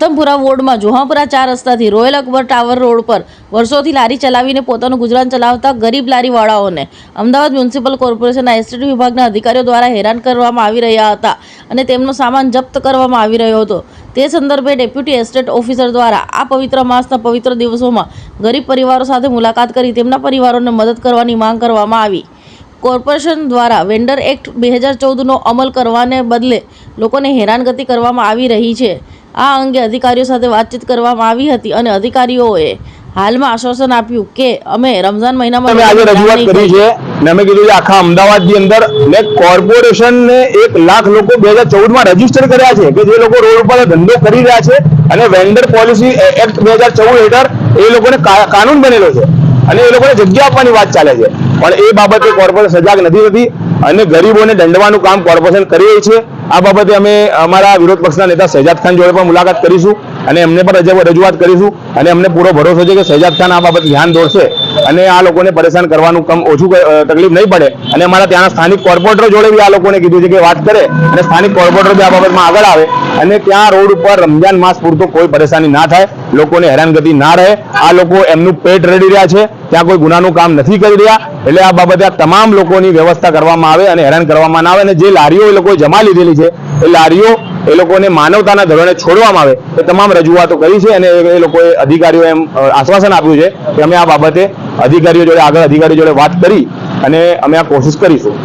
માવતમપુરા વોર્ડમાં જોહાપુરા ચાર રસ્તાથી રોયલ અકબર ટાવર રોડ પર વર્ષોથી લારી ચલાવીને પોતાનું ગુજરાન ચલાવતા ગરીબ લારીવાળાઓને અમદાવાદ મ્યુનિસિપલ કોર્પોરેશનના એસ્ટેટ વિભાગના અધિકારીઓ દ્વારા હેરાન કરવામાં આવી રહ્યા હતા અને તેમનો સામાન જપ્ત કરવામાં આવી રહ્યો હતો. તે સંદર્ભે ડેપ્યુટી એસ્ટેટ ઓફિસર દ્વારા આ પવિત્ર માસના પવિત્ર દિવસોમાં ગરીબ પરિવારો સાથે મુલાકાત કરી તેમના પરિવારોને મદદ કરવાની માંગ કરવામાં આવી. કોર્પોરેશન દ્વારા વેન્ડર એક્ટ બે હજાર ચૌદનો અમલ કરવાને બદલે લોકોને હેરાનગતિ કરવામાં આવી રહી છે. આ અંગે અધિકારીઓ સાથે વાતચીત કરવામાં આવી હતી અને અધિકારીઓએ હાલમાં આશ્વાસન આપ્યું કે અમે રમઝાન મહિનામાં અમે આજે રજૂઆત કરી છે ને અમે કીધું છે આખા અમદાવાદની અંદર ને કોર્પોરેશન ને એક લાખ લોકો બે હજાર ચૌદમાં રજિસ્ટર કર્યા છે કે જે લોકો રોડ ઉપર ધંધો કરી રહ્યા છે અને વેન્ડર પોલિસી એક્ટ બે હજાર ચૌદ હેઠળ એ લોકોને કાનૂન બનેલો છે. અને એ લોકોને જગ્યા આપવાની વાત ચાલે છે. પણ એ બાબતે કોર્પોરેશન સજાગ નથી થતી અને ગરીબોને દંડવાનું કામ કોર્પોરેશન કરી રહી છે. આ બાબતે અમે અમારા વિરોધ પક્ષના નેતા શહેજાદ ખાન જોડે પણ મુલાકાત કરીશું અને એમને પણ રજૂ- રજૂઆત કરીશું અને અમને પૂરો ભરોસો છે કે શહેજાદ ખાન આ બાબતે ધ્યાન દોરશે અને આ લોકોને પરેશાન કરવાનું કમ ઓછું તકલીફ નહીં પડે. અને અમારા ત્યાંના સ્થાનિક કોર્પોરેટરો જોડે બી આ લોકોને કીધું છે કે વાત કરે અને સ્થાનિક કોર્પોરેટર બી આ બાબતમાં આગળ આવે અને ત્યાં રોડ ઉપર રમજાન માસ પૂરતો કોઈ પરેશાની ના થાય. લોકોને હેરાનગતિ ના રહે. આ લોકો એમનું પેટ રેડી રહ્યા છે. ત્યાં કોઈ ગુનાનું કામ નથી કરી રહ્યા. એટલે આ બાબતે આ તમામ લોકોની વ્યવસ્થા કરવામાં આવે અને હેરાન કરવામાં આવે અને જે લારીઓ એ લોકોએ જમા લીધેલી છે, એ લારીઓ એ લોકોને માનવતાના ધોરણે છોડવામાં આવે, એ તમામ રજૂઆતો કરી છે અને એ લોકોએ અધિકારીઓ એમ આશ્વાસન આપ્યું છે કે અમે આ બાબતે અધિકારીઓ જોડે આગળ અધિકારીઓ જોડે વાત કરી અને અમે આ કોશિશ કરીશું.